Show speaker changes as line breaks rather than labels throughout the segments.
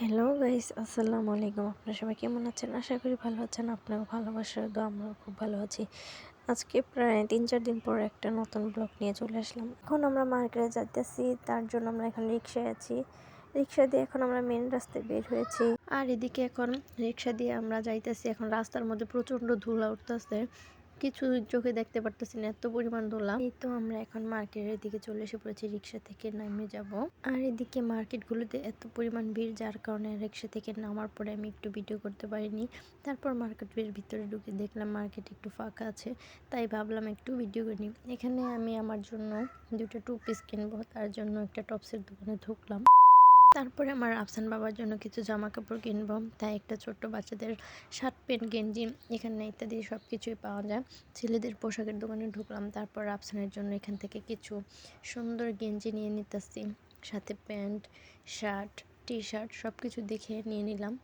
Hello guys আসসালামু আলাইকুম। আপনারা সবাই কেমন আছেন? আশা করি ভালো আছেন। আপনার ভালোবাসার তো আমরাও খুব ভালো আছি। আজকে প্রায় তিন চার দিন পর একটা নতুন ব্লগ নিয়ে চলে আসলাম। এখন আমরা মার্কেটে যাইতেছি, তার জন্য আমরা এখন রিক্সায় আছি। রিক্সা দিয়ে এখন আমরা মেন রাস্তায় বের হয়েছি। আর এদিকে এখন রিক্সা দিয়ে আমরা যাইতেছি। এখন রাস্তার মধ্যে প্রচণ্ড ধুলা উঠতেছে। কিছু চোখে দেখতে পারতেছি না এত পরিমাণ ধুলা। এই তো আমরা এখন মার্কেটের দিকে চলে এসে পড়েছি রিক্সা থেকে নামে যাব। আর এদিকে মার্কেটগুলোতে এত পরিমাণ ভিড়, যার কারণে রিক্সা থেকে নামার পরে আমি একটু ভিডিও করতে পারিনি। তারপর মার্কেট মার্কেটের ভিতরে ঢুকে দেখলাম মার্কেট একটু ফাঁকা আছে, তাই ভাবলাম একটু ভিডিও করি। এখানে আমি আমার জন্য দুটো টু পিস কিনবো, তার জন্য একটা টপসের দোকানে ঢুকলাম। তারপরে আমার আফসান বাবার জন্য কিছু জামা কাপড় কিনবো। তাই একটা ছোট্ট বাচ্চাদের শার্ট, প্যান্ট, গেঞ্জি এখানে ইত্যাদি সব কিছুই পাওয়া যায়। ছেলেদের পোশাকের দোকানে ঢুকলাম, তারপর আফসানের জন্য এখান থেকে কিছু সুন্দর গেঞ্জি নিয়ে নিতেছি। সাথে প্যান্ট, শার্ট টি শার্ট সব কিছু দেখে নিয়ে নিলাম।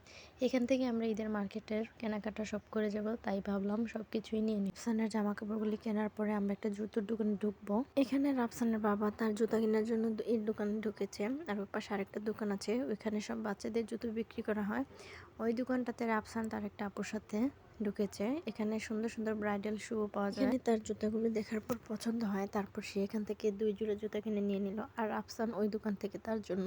এখান থেকে আমরা ঈদের মার্কেটের কেনাকাটা সব করে যাব, তাই ভাবলাম সব কিছুই নিয়ে নিই। রাফসানের জামা কাপড়গুলি কেনার পরে আমরা একটা জুতোর দোকানে ঢুকবো। এখানে রাফসানের বাবা তার জুতা কেনার জন্য এর দোকানে ঢুকেছে, আর ওর পাশে আরেকটা দোকান আছে। ওইখানে সব বাচ্চাদের জুতো বিক্রি করা হয়। ওই দোকানটাতে রাফসান তার একটা আপুর সাথে ঢুকেছে। এখানে সুন্দর সুন্দর ব্রাইডাল শু পাওয়া যায়। তার জুতাগুলো দেখার পর পছন্দ হয় তারপর সে এখান থেকে দুই জোড়া জুতা কিনে নিয়ে নিল। আর আফসান ওই দোকান থেকে তার জন্য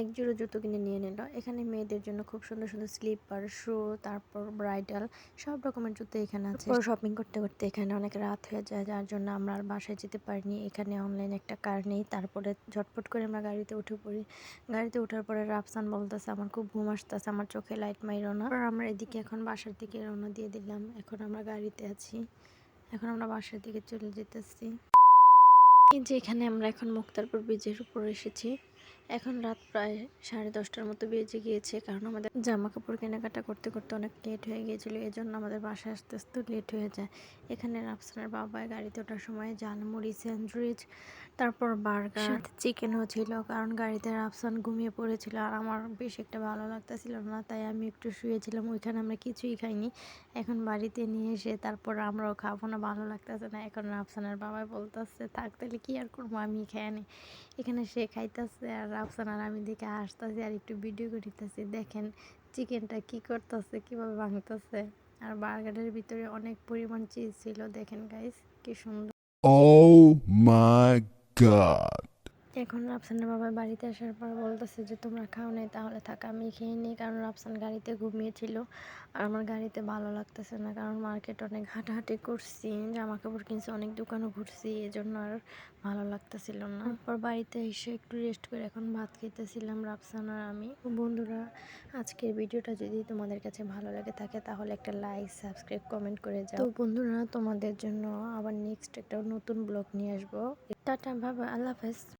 এক জোড়া জুতো কিনে নিয়ে নিল। এখানে মেয়েদের জন্য খুব সুন্দর সুন্দর স্লিপার শু তারপর ব্রাইডাল সব রকমের জুতো এখানে আছে। শপিং করতে করতে এখানে অনেক রাত হয়ে যায় যার জন্য আমরা আর বাসায় যেতে পারিনি। এখানে অনলাইন একটা কার নেই তারপরে ঝটপট করে আমরা গাড়িতে উঠে পড়ি। গাড়িতে ওঠার পরে রাফসান বলতেছে আমার খুব ঘুম আসতেছে আমার চোখে লাইট মাইরো না। আমরা এদিকে এখন বাসার দিকে রওনা দিয়ে দিলাম। এখন আমরা গাড়িতে আছি। এখন আমরা বাসার দিকে চলে যেতেছি। এই যে এখানে আমরা এখন মুক্তারপুর ব্রিজের উপর এসেছি। এখন রাত প্রায় সাড়ে দশটার মতো বেজে গিয়েছে, কারণ আমাদের জামা কাপড় কেনাকাটা করতে করতে অনেক লেট হয়ে গিয়েছিল এই জন্য আমাদের বাসায় আসতে আসতে লেট হয়ে যায়। এখানে রাফসানের বাবায় গাড়িতে ওঠার সময় জালমুড়ি, স্যান্ডউইচ, তারপর বার্গার চিকেনও ছিল, কারণ গাড়িতে রাফসান ঘুমিয়ে পড়েছিল আর আমার বেশ একটা ভালো লাগতেছিল না, তাই আমি একটু শুয়েছিলাম, ওইখানে আমরা কিছুই খাইনি। এখন বাড়িতে নিয়ে এসে তারপর আমরাও খাব না, ভালো লাগতেছে না, এখন রাফসানের বাবাই বলতেছে, থাক তাহলে কি আর করব আমি খেয়ে এখানে সে খাইতেছে আর রাফসান আর আমি দেখে আসতেছি আর একটু ভিডিও করিতেছি। দেখেন চিকেনটা কি করতেছে, কীভাবে ভাঙতেছে। আর বার্গারের ভিতরে অনেক পরিমাণ চিজ ছিল। দেখেন গাইস কি সুন্দর।
ও মাই god.
এখন রাফসানের বাবা বাড়িতে আসার পর বলতেছে যে, তোমরা খাও নাই, তাহলে থাক, আমি খেয়ে নিই। কারণ রাফসান গাড়িতে ঘুমিয়েছিল। আর আমার গাড়িতে ভালো লাগতেছে না, কারণ মার্কেট অনেক হাঁটাহাঁটি করছি জামা কাপড় কিনছি, অনেক দোকানও ঘুরছি এই জন্য আর ভালো লাগতেছিল না। তারপর বাড়িতে এসে একটু রেস্ট করে এখন ভাত খেতেছিলাম রাফসান আর আমি। বন্ধুরা, আজকের ভিডিওটা যদি তোমাদের কাছে ভালো লাগে থাকে, তাহলে একটা লাইক সাবস্ক্রাইব কমেন্ট করে যাও। বন্ধুরা, তোমাদের জন্য আবার নেক্সট একটা নতুন ব্লগ নিয়ে আসব। টাটা, বাবা, আল্লাহ হাফেজ।